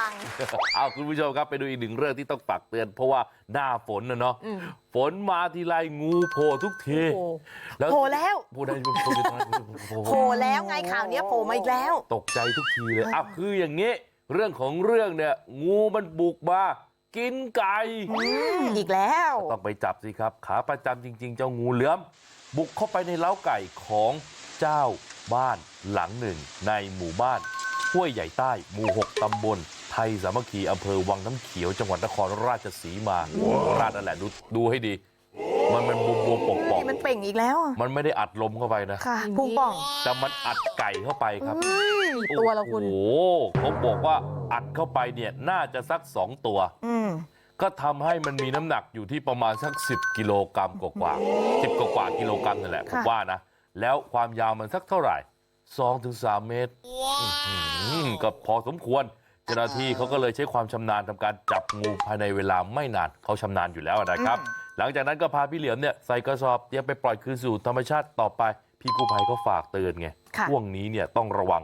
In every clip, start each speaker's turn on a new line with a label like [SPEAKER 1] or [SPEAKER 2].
[SPEAKER 1] ลัง
[SPEAKER 2] เอาคุณผู้ชมครับไปดูอีกหนึ่งเรื่องที่ต้องฝากเตือน เพราะว่าหน้าฝนนะเนาะ
[SPEAKER 1] อืม
[SPEAKER 2] ฝนมาทีไรงูโผล่ทุกที
[SPEAKER 1] โอ้
[SPEAKER 2] แล้ว
[SPEAKER 1] โผล่แล้ว
[SPEAKER 2] โผล่ได้โผล่อยู่ตรงนั้นโผล่
[SPEAKER 1] โผล่แล้วไงข่าวเนี้ยโผล่มาอีกแล้ว
[SPEAKER 2] ตกใจทุกทีเลยอ้าวคืออย่างนี้ เรื่องของเรื่องเนี่ย งูมันบุกมากินไก่
[SPEAKER 1] อืมอีกแล้ว
[SPEAKER 2] ต้องไปจับสิครับ ขาประจำจริง ๆ เจ้างูเหลือม บุกเข้าไปในเล้าไก่ของเจ้าบ้านหลังหนึ่ง ในหมู่บ้านห้วยใหญ่ใต้ หมู่ 6 ตำบล ไทยสามัคคีอำเภอวังน้ำเขียวจังหวัดนครราชสีมาโคราชนั่นแหละดูดูให้ดีมันมันบวมบวมๆป่องป่อง
[SPEAKER 1] นี่มันเป่งอีกแล้วอะ
[SPEAKER 2] มันไม่ได้อัดลมเข้าไปนะ
[SPEAKER 1] ค่ะพุงป่อง
[SPEAKER 2] แต่มันอัดไก่เข้าไปครับ
[SPEAKER 1] เฮ้ยตัวละคุณ
[SPEAKER 2] โอ้โหเขาบอกว่าอัดเข้าไปเนี่ยน่าจะสักสองตัว
[SPEAKER 1] อืม
[SPEAKER 2] ก็ทำให้มันมีน้ำหนักอยู่ที่ประมาณสัก10กิโลกรัมกว่าๆ10กว่าๆกิโลกรัมนั่นแหละผม
[SPEAKER 1] ค่ะ
[SPEAKER 2] ว่านะแล้วความยาวมันสักเท่าไหร่2ถึง3เมตรอื้อหือก็พอสมควร เจ้าหน้าที่เขาก็เลยใช้ความชำนาญทำการจับงูภายในเวลาไม่นานเขาชำนาญอยู่แล้วนะครับหลังจากนั้นก็พาพี่เหลียมเนี่ยใส่กระสอบเตรียมไปปล่อยคืนสู่ธรรมชาติต่อไปพี่กู้ภัยก็ฝากเตือนไง
[SPEAKER 1] ค่ะ
[SPEAKER 2] ช่วงนี้เนี่ยต้องระวัง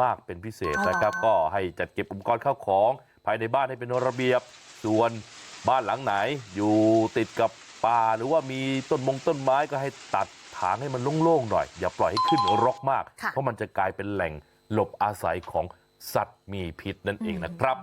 [SPEAKER 2] มากเป็นพิเศษ
[SPEAKER 1] อ๋อเหรอ
[SPEAKER 2] นะครับ ก็ให้จัดเก็บอุปกรณ์เข้าของภายในบ้านให้เป็นระเบียบ ส่วนบ้านหลังไหนอยู่ติดกับป่าหรือว่ามีต้นมงต้นไม้ก็ให้ตัดถางให้มันโล่งๆหน่อย อย่าปล่อยให้ขึ้นรกมาก
[SPEAKER 1] ค่ะ
[SPEAKER 2] เพราะมันจะกลายเป็นแหล่งหลบอาศัยของ สัตว์มีพิษนั่นเองนะครับ